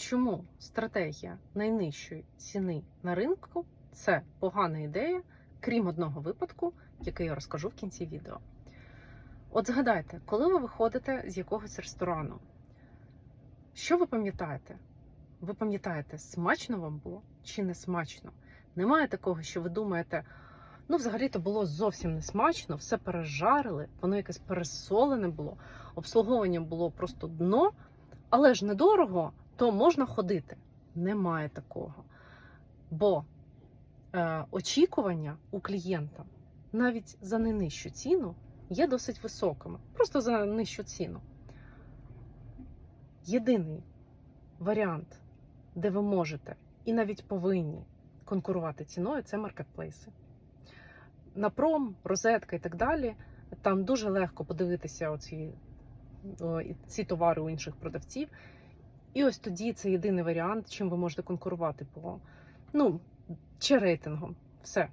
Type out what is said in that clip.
чому стратегія найнижчої ціни на ринку це погана ідея, крім одного випадку, який я розкажу в кінці відео. От згадайте, коли ви виходите з якогось ресторану, що ви пам'ятаєте? Ви пам'ятаєте, смачно вам було чи не смачно? Немає такого, що ви думаєте, ну, взагалі-то було зовсім не смачно, все пережарили, воно якесь пересолене було, обслуговування було просто дно, але ж недорого, то можна ходити. Немає такого. Бо е, очікування у клієнта навіть за найнижчу ціну є досить високими. Просто за нижчу ціну. Єдиний варіант, де ви можете і навіть повинні конкурувати ціною, це маркетплейси. На пром, розетка і так далі. Там дуже легко подивитися оці, ці товари у інших продавців. І ось тоді це єдиний варіант, чим ви можете конкурувати по ну, чи рейтингом. Все.